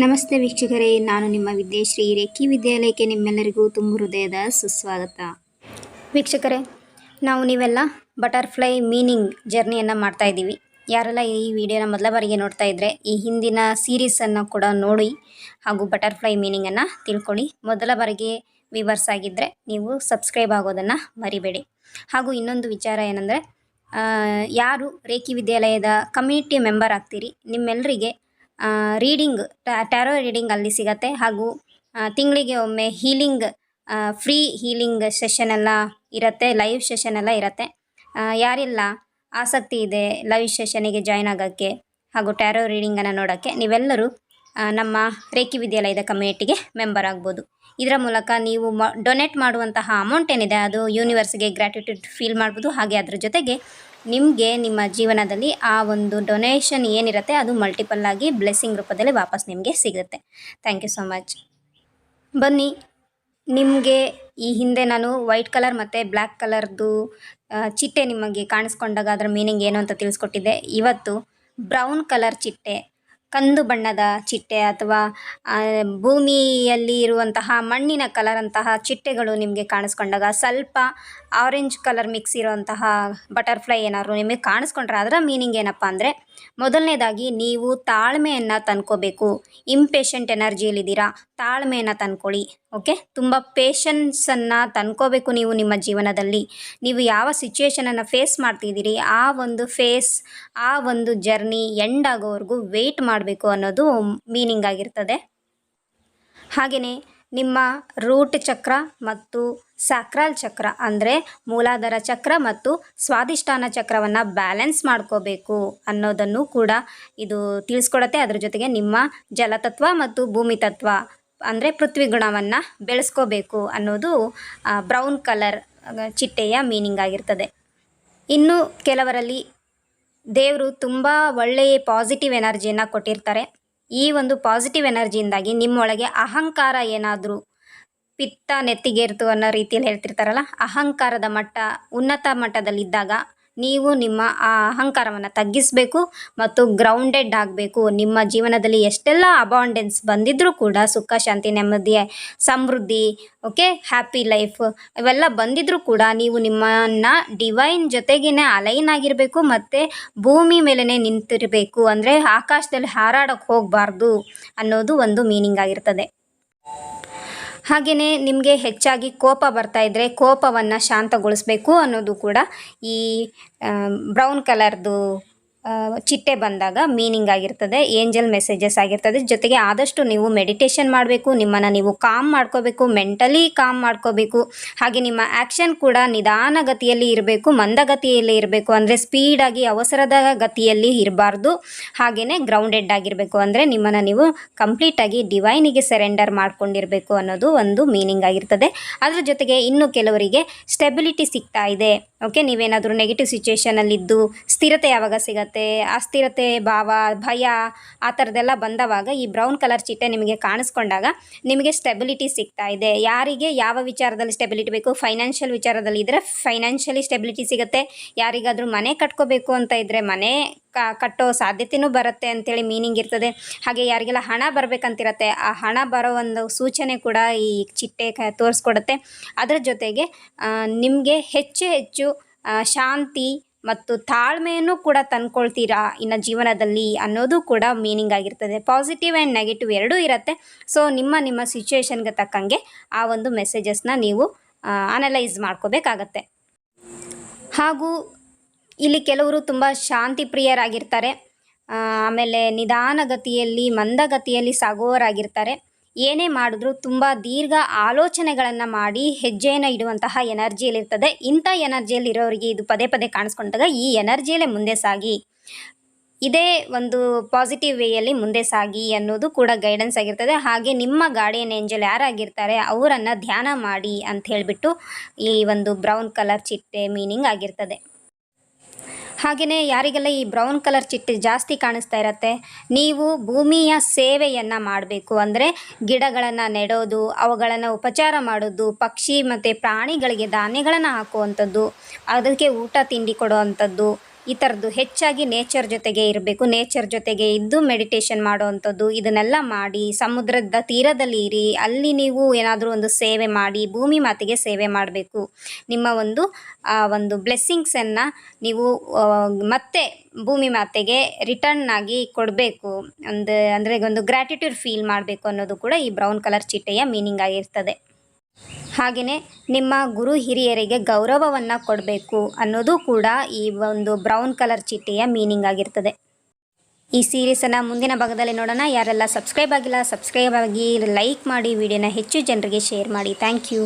ನಮಸ್ತೆ ವೀಕ್ಷಕರೇ, ನಾನು ನಿಮ್ಮ ವಿದ್ಯಾಶ್ರೀ ರೇಖಿ ವಿದ್ಯಾಲಯಕ್ಕೆ ನಿಮ್ಮೆಲ್ಲರಿಗೂ ತುಂಬ ಹೃದಯದ ಸುಸ್ವಾಗತ. ವೀಕ್ಷಕರೇ, ನಾವು ನೀವೆಲ್ಲ ಬಟರ್ಫ್ಲೈ ಮೀನಿಂಗ್ ಜರ್ನಿಯನ್ನು ಮಾಡ್ತಾ ಇದ್ದೀವಿ. ಯಾರೆಲ್ಲ ಈ ವಿಡಿಯೋನ ಮೊದಲ ಬಾರಿಗೆ ನೋಡ್ತಾ ಇದ್ದರೆ ಈ ಹಿಂದಿನ ಸೀರೀಸನ್ನು ಕೂಡ ನೋಡಿ ಹಾಗೂ ಬಟರ್ಫ್ಲೈ ಮೀನಿಂಗನ್ನು ತಿಳ್ಕೊಳ್ಳಿ. ಮೊದಲ ಬಾರಿಗೆ ವಿವರ್ಸ್ ಆಗಿದ್ದರೆ ನೀವು ಸಬ್ಸ್ಕ್ರೈಬ್ ಆಗೋದನ್ನು ಮರಿಬೇಡಿ. ಹಾಗೂ ಇನ್ನೊಂದು ವಿಚಾರ ಏನಂದರೆ ಯಾರು ರೇಖಿ ವಿದ್ಯಾಲಯದ ಕಮ್ಯುನಿಟಿ ಮೆಂಬರ್ ಆಗ್ತೀರಿ ನಿಮ್ಮೆಲ್ಲರಿಗೆ ರೀಡಿಂಗ್ ಟ್ಯಾರೋ ರೀಡಿಂಗ್ ಅಲ್ಲಿ ಸಿಗತ್ತೆ. ಹಾಗೂ ತಿಂಗಳಿಗೆ ಒಮ್ಮೆ ಹೀಲಿಂಗ್ ಫ್ರೀ ಹೀಲಿಂಗ್ ಸೆಷನ್ ಎಲ್ಲ ಇರುತ್ತೆ ಲೈವ್ ಸೆಷನ್ ಎಲ್ಲ ಇರುತ್ತೆ. ಯಾರಿಲ್ಲ, ಆಸಕ್ತಿ ಇದೆ ಲೈವ್ ಸೆಷನಿಗೆ ಜಾಯ್ನ್ ಆಗೋಕ್ಕೆ ಹಾಗೂ ಟ್ಯಾರೋ ರೀಡಿಂಗನ್ನು ನೋಡೋಕ್ಕೆ, ನೀವೆಲ್ಲರೂ ನಮ್ಮ ರೇಖಿ ವಿದ್ಯಾಲಯದ ಕಮ್ಯುನಿಟಿಗೆ ಮೆಂಬರ್ ಆಗ್ಬೋದು. ಇದರ ಮೂಲಕ ನೀವು ಡೊನೇಟ್ ಮಾಡುವಂತಹ ಅಮೌಂಟ್ ಏನಿದೆ, ಅದು ಯೂನಿವರ್ಸ್ಗೆ ಗ್ರ್ಯಾಟಿಟ್ಯೂಡ್ ಫೀಲ್ ಮಾಡ್ಬೋದು. ಹಾಗೆ ಅದರ ಜೊತೆಗೆ ನಿಮಗೆ ನಿಮ್ಮ ಜೀವನದಲ್ಲಿ ಆ ಒಂದು ಡೊನೇಷನ್ ಏನಿರುತ್ತೆ ಅದು ಮಲ್ಟಿಪಲ್ ಆಗಿ ಬ್ಲೆಸ್ಸಿಂಗ್ ರೂಪದಲ್ಲಿ ವಾಪಸ್ ನಿಮಗೆ ಸಿಗುತ್ತೆ. ಥ್ಯಾಂಕ್ ಯು ಸೊ ಮಚ್ ಬನ್ನಿ, ನಿಮಗೆ ಈ ಹಿಂದೆ ನಾನು ವೈಟ್ ಕಲರ್ ಮತ್ತು ಬ್ಲ್ಯಾಕ್ ಕಲರ್ದು ಚಿಟ್ಟೆ ನಿಮಗೆ ಕಾಣಿಸ್ಕೊಂಡಾಗ ಅದರ ಮೀನಿಂಗ್ ಏನು ಅಂತ ತಿಳಿಸ್ಕೊಟ್ಟಿದ್ದೆ. ಇವತ್ತು ಬ್ರೌನ್ ಕಲರ್ ಚಿಟ್ಟೆ ಕಂದು ಬಣ್ಣದ ಚಿಟ್ಟೆ ಅಥವಾ ಭೂಮಿಯಲ್ಲಿ ಇರುವಂತಹ ಮಣ್ಣಿನ ಕಲರ್ ಅಂತಹ ಚಿಟ್ಟೆಗಳು ನಿಮಗೆ ಕಾಣಿಸ್ಕೊಂಡಾಗ ಸ್ವಲ್ಪ ಆರೆಂಜ್ ಕಲರ್ ಮಿಕ್ಸ್ ಇರುವಂತಹ ಬಟರ್ಫ್ಲೈ ಏನಾದ್ರು ನಿಮಗೆ ಕಾಣಿಸ್ಕೊಂಡ್ರೆ ಅದರ ಮೀನಿಂಗ್ ಏನಪ್ಪ ಅಂದರೆ ಮೊದಲನೇದಾಗಿ, ನೀವು ತಾಳ್ಮೆಯನ್ನು ತಂದ್ಕೋಬೇಕು. Impatient ಎನರ್ಜಿಯಲ್ಲಿದ್ದೀರಾ, ತಾಳ್ಮೆಯನ್ನು ತಂದ್ಕೊಳ್ಳಿ, okay? ತುಂಬ ಪೇಷನ್ಸನ್ನು ತಂದ್ಕೋಬೇಕು ನೀವು ನಿಮ್ಮ ಜೀವನದಲ್ಲಿ. ನೀವು ಯಾವ ಸಿಚುವೇಶನನ್ನು ಫೇಸ್ ಮಾಡ್ತಿದ್ದೀರಿ, ಆ ಒಂದು ಫೇಸ್, ಆ ಒಂದು ಜರ್ನಿ ಎಂಡ್ ಆಗೋವರೆಗೂ ವೆಯ್ಟ್ ಮಾಡಬೇಕು ಅನ್ನೋದು ಮೀನಿಂಗ್ ಆಗಿರ್ತದೆ. ಹಾಗೆಯೇ ನಿಮ್ಮ ರೂಟ್ ಚಕ್ರ ಮತ್ತು ಸ್ಯಾಕ್ರಾಲ್ ಚಕ್ರ ಅಂದರೆ ಮೂಲಾಧಾರ ಚಕ್ರ ಮತ್ತು ಸ್ವಾದಿಷ್ಠಾನ ಚಕ್ರವನ್ನು ಬ್ಯಾಲೆನ್ಸ್ ಮಾಡ್ಕೋಬೇಕು ಅನ್ನೋದನ್ನು ಕೂಡ ಇದು ತಿಳಿಸ್ಕೊಡತ್ತೆ. ಅದ್ರ ಜೊತೆಗೆ ನಿಮ್ಮ ಜಲತತ್ವ ಮತ್ತು ಭೂಮಿ ತತ್ವ ಅಂದರೆ ಪೃಥ್ವಿ ಗುಣವನ್ನು ಬೆಳೆಸ್ಕೋಬೇಕು ಅನ್ನೋದು ಬ್ರೌನ್ ಕಲರ್ ಚಿಟ್ಟೆಯ ಮೀನಿಂಗ್ ಆಗಿರ್ತದೆ. ಇನ್ನು ಕೆಲವರಲ್ಲಿ ದೇವರು ತುಂಬ ಒಳ್ಳೆಯ ಪಾಸಿಟಿವ್ ಎನರ್ಜಿಯನ್ನು ಕೊಟ್ಟಿರ್ತಾರೆ. ಈ ಒಂದು ಪಾಸಿಟಿವ್ ಎನರ್ಜಿಯಿಂದಾಗಿ ನಿಮ್ಮೊಳಗೆ ಅಹಂಕಾರ ಏನಾದರೂ ಪಿತ್ತ ನೆತ್ತಿಗೇರ್ತು ಅನ್ನೋ ರೀತಿಯಲ್ಲಿ ಹೇಳ್ತಿರ್ತಾರಲ್ಲ, ಅಹಂಕಾರದ ಮಟ್ಟ ಉನ್ನತ ಮಟ್ಟದಲ್ಲಿದ್ದಾಗ ನೀವು ನಿಮ್ಮ ಆ ಅಹಂಕಾರವನ್ನು ತಗ್ಗಿಸಬೇಕು ಮತ್ತು ಗ್ರೌಂಡೆಡ್ ಆಗಬೇಕು. ನಿಮ್ಮ ಜೀವನದಲ್ಲಿ ಎಷ್ಟೆಲ್ಲ ಅಬಾಂಡೆನ್ಸ್ ಬಂದಿದ್ರೂ ಕೂಡ ಸುಖ, ಶಾಂತಿ, ನೆಮ್ಮದಿ, ಸಮೃದ್ಧಿ ಓಕೆ ಹ್ಯಾಪಿ ಲೈಫ್ ಇವೆಲ್ಲ ಬಂದಿದ್ರೂ ಕೂಡ ನೀವು ನಿಮ್ಮನ್ನು ಡಿವೈನ್ ಜೊತೆಗೇನೆ ಅಲೈನ್ ಆಗಿರಬೇಕು ಮತ್ತು ಭೂಮಿ ಮೇಲೇ ನಿಂತಿರಬೇಕು. ಅಂದರೆ ಆಕಾಶದಲ್ಲಿ ಹಾರಾಡೋಕ್ಕೆ ಹೋಗಬಾರ್ದು ಅನ್ನೋದು ಒಂದು ಮೀನಿಂಗ್ ಆಗಿರ್ತದೆ. ಹಾಗೆಯೇ ನಿಮಗೆ ಹೆಚ್ಚಾಗಿ ಕೋಪ ಬರ್ತಾ ಇದ್ದರೆ ಕೋಪವನ್ನು ಶಾಂತಗೊಳಿಸಬೇಕು ಅನ್ನೋದು ಕೂಡ ಈ ಬ್ರೌನ್ ಕಲರ್ದು ಚಿಟ್ಟೆ ಬಂದಾಗ ಮೀನಿಂಗ್ ಆಗಿರ್ತದೆ ಏಂಜಲ್ ಮೆಸೇಜಸ್ ಆಗಿರ್ತದೆ. ಜೊತೆಗೆ ಆದಷ್ಟು ನೀವು ಮೆಡಿಟೇಷನ್ ಮಾಡಬೇಕು, ನಿಮ್ಮನ್ನು ನೀವು ಕಾಮ್ ಮಾಡ್ಕೋಬೇಕು ಮೆಂಟಲಿ ಕಾಮ್ ಮಾಡ್ಕೋಬೇಕು. ಹಾಗೆ ನಿಮ್ಮ ಆ್ಯಕ್ಷನ್ ಕೂಡ ನಿಧಾನಗತಿಯಲ್ಲಿ ಇರಬೇಕು, ಮಂದಗತಿಯಲ್ಲಿ ಇರಬೇಕು. ಅಂದರೆ ಸ್ಪೀಡಾಗಿ ಅವಸರದ ಗತಿಯಲ್ಲಿ ಇರಬಾರ್ದು. ಹಾಗೆಯೇ ಗ್ರೌಂಡೆಡ್ ಆಗಿರಬೇಕು. ಅಂದರೆ ನಿಮ್ಮನ್ನು ನೀವು ಕಂಪ್ಲೀಟಾಗಿ ಡಿವೈನಿಗೆ ಸರೆಂಡರ್ ಮಾಡ್ಕೊಂಡಿರಬೇಕು ಅನ್ನೋದು ಒಂದು ಮೀನಿಂಗ್ ಆಗಿರ್ತದೆ. ಅದರ ಜೊತೆಗೆ ಇನ್ನು ಕೆಲವರಿಗೆ ಸ್ಟೆಬಿಲಿಟಿ ಸಿಗ್ತಾ ಇದೆ. ಓಕೆ ನೀವೇನಾದರೂ ನೆಗೆಟಿವ್ ಸಿಚುವೇಷನಲ್ಲಿದ್ದು ಸ್ಥಿರತೆ ಯಾವಾಗ ಸಿಗತ್ತೆ? ಅಸ್ಥಿರತೆ ಭಾವ, ಭಯ ಆ ಥರದ್ದೆಲ್ಲ ಬಂದವಾಗ ಈ ಬ್ರೌನ್ ಕಲರ್ ಚಿಟ್ಟೆ ನಿಮಗೆ ಕಾಣಿಸ್ಕೊಂಡಾಗ ನಿಮಗೆ ಸ್ಟೆಬಿಲಿಟಿ ಸಿಗ್ತಾ ಇದೆ. ಯಾರಿಗೆ ಯಾವ ವಿಚಾರದಲ್ಲಿ ಸ್ಟೆಬಿಲಿಟಿ ಬೇಕು, ಫೈನಾನ್ಷಿಯಲ್ ವಿಚಾರದಲ್ಲಿ ಇದ್ದರೆ ಫೈನಾನ್ಷಿಯಲಿ ಸ್ಟೆಬಿಲಿಟಿ ಸಿಗುತ್ತೆ. ಯಾರಿಗಾದರೂ ಮನೆ ಕಟ್ಕೋಬೇಕು ಅಂತ ಇದ್ದರೆ ಮನೆ ಕಟ್ಟೋ ಸಾಧ್ಯತೆಯೂ ಬರುತ್ತೆ ಅಂತೇಳಿ ಮೀನಿಂಗ್ ಇರ್ತದೆ. ಹಾಗೆ ಯಾರಿಗೆಲ್ಲ ಹಣ ಬರಬೇಕಂತಿರತ್ತೆ, ಆ ಹಣ ಬರೋ ಒಂದು ಸೂಚನೆ ಕೂಡ ಈ ಚಿಟ್ಟೆ ಕ, ತೋರಿಸ್ಕೊಡುತ್ತೆ. ಅದರ ಜೊತೆಗೆ ನಿಮಗೆ ಹೆಚ್ಚು ಹೆಚ್ಚು ಶಾಂತಿ ಮತ್ತು ತಾಳ್ಮೆಯನ್ನು ಕೂಡ ತಂದ್ಕೊಳ್ತೀರಾ ಇನ್ನು ಜೀವನದಲ್ಲಿ ಅನ್ನೋದು ಕೂಡ ಮೀನಿಂಗ್ ಆಗಿರ್ತದೆ. ಪಾಸಿಟಿವ್ ಆ್ಯಂಡ್ ನೆಗೆಟಿವ್ ಎರಡೂ ಇರುತ್ತೆ. ಸೊ ನಿಮ್ಮ ನಿಮ್ಮ ಸಿಚುವೇಶನ್ಗೆ ತಕ್ಕಂಗೆ ಆ ಒಂದು ಮೆಸೇಜಸ್ನ ನೀವು ಅನಲೈಸ್ ಮಾಡ್ಕೋಬೇಕಾಗತ್ತೆ. ಹಾಗೂ ಇಲ್ಲಿ ಕೆಲವರು ತುಂಬ ಶಾಂತಿ ಪ್ರಿಯರಾಗಿರ್ತಾರೆ. ಆಮೇಲೆ ನಿಧಾನಗತಿಯಲ್ಲಿ, ಮಂದಗತಿಯಲ್ಲಿ ಸಾಗುವವರಾಗಿರ್ತಾರೆ ಏನೇ ಮಾಡಿದ್ರೂ ತುಂಬ ದೀರ್ಘ ಆಲೋಚನೆಗಳನ್ನು ಮಾಡಿ ಹೆಜ್ಜೆಯನ್ನು ಇಡುವಂತಹ ಎನರ್ಜಿಯಲ್ಲಿರ್ತದೆ. ಇಂಥ ಎನರ್ಜಿಯಲ್ಲಿ ಇರೋರಿಗೆ ಇದು ಪದೇ ಪದೇ ಕಾಣಿಸ್ಕೊಂಡಾಗ ಈ ಎನರ್ಜಿಯಲ್ಲೇ ಮುಂದೆ ಸಾಗಿ. ಇದೇ ಒಂದು ಪಾಸಿಟಿವ್ ವೇಯಲ್ಲಿ ಮುಂದೆ ಸಾಗಿ ಅನ್ನೋದು ಕೂಡ ಗೈಡೆನ್ಸ್ ಆಗಿರ್ತದೆ. ಹಾಗೆ ನಿಮ್ಮ ಗಾರ್ಡಿಯನ್ ಏಂಜಲ್ ಯಾರಾಗಿರ್ತಾರೆ ಅವರನ್ನು ಧ್ಯಾನ ಮಾಡಿ ಅಂತ ಹೇಳಿಬಿಟ್ಟು ಈ ಒಂದು ಬ್ರೌನ್ ಕಲರ್ ಚಿಟ್ಟೆ ಮೀನಿಂಗ್ ಆಗಿರ್ತದೆ. ಹಾಗೆಯೇ ಯಾರಿಗೆಲ್ಲ ಈ ಬ್ರೌನ್ ಕಲರ್ ಚಿಟ್ಟೆ ಜಾಸ್ತಿ ಕಾಣಿಸ್ತಾ ಇರತ್ತೆ, ನೀವು ಭೂಮಿಯ ಸೇವೆಯನ್ನು ಮಾಡಬೇಕು. ಅಂದರೆ ಗಿಡಗಳನ್ನು ನೆಡೋದು, ಅವುಗಳನ್ನು ಉಪಚಾರ ಮಾಡೋದು, ಪಕ್ಷಿ ಮತ್ತು ಪ್ರಾಣಿಗಳಿಗೆ ಧಾನ್ಯಗಳನ್ನು ಹಾಕುವಂಥದ್ದು, ಅದಕ್ಕೆ ಊಟ ತಿಂಡಿ ಕೊಡುವಂಥದ್ದು ಈ ಥರದ್ದು ಹೆಚ್ಚಾಗಿ ನೇಚರ್ ಜೊತೆಗೆ ಇರಬೇಕು. ನೇಚರ್ ಜೊತೆಗೆ ಇದ್ದು ಮೆಡಿಟೇಷನ್ ಮಾಡುವಂಥದ್ದು, ಇದನ್ನೆಲ್ಲ ಮಾಡಿ ಸಮುದ್ರದ ತೀರದಲ್ಲಿ ಇರಿ. ಅಲ್ಲಿ ನೀವು ಏನಾದರೂ ಒಂದು ಸೇವೆ ಮಾಡಿ, ಭೂಮಿ ಮಾತೆಗೆ ಸೇವೆ ಮಾಡಬೇಕು. ನಿಮ್ಮ ಒಂದು ಒಂದು ಬ್ಲೆಸ್ಸಿಂಗ್ಸನ್ನು ನೀವು ಮತ್ತೆ ಭೂಮಿ ಮಾತೆಗೆ ರಿಟರ್ನ್ ಆಗಿ ಕೊಡಬೇಕು. ಒಂದು ಅಂದರೆ ಒಂದು ಗ್ರ್ಯಾಟಿಟ್ಯೂಡ್ ಫೀಲ್ ಮಾಡಬೇಕು ಅನ್ನೋದು ಕೂಡ ಈ ಬ್ರೌನ್ ಕಲರ್ ಚಿಟ್ಟೆಯ ಮೀನಿಂಗ್ ಆಗಿರ್ತದೆ. ಹಾಗೆಯೇ ನಿಮ್ಮ ಗುರು ಹಿರಿಯರಿಗೆ ಗೌರವವನ್ನು ಕೊಡಬೇಕು ಅನ್ನೋದು ಕೂಡ ಈ ಒಂದು ಬ್ರೌನ್ ಕಲರ್ ಚೀಟಿಯ ಮೀನಿಂಗ್ ಆಗಿರ್ತದೆ. ಈ ಸೀರೀಸನ್ನು ಮುಂದಿನ ಭಾಗದಲ್ಲಿ ನೋಡೋಣ. ಯಾರೆಲ್ಲ ಸಬ್ಸ್ಕ್ರೈಬ್ ಆಗಿಲ್ಲ ಸಬ್ಸ್ಕ್ರೈಬ್ ಆಗಿ ಲೈಕ್ ಮಾಡಿ ವಿಡಿಯೋನ ಹೆಚ್ಚು ಜನರಿಗೆ ಶೇರ್ ಮಾಡಿ. Thank you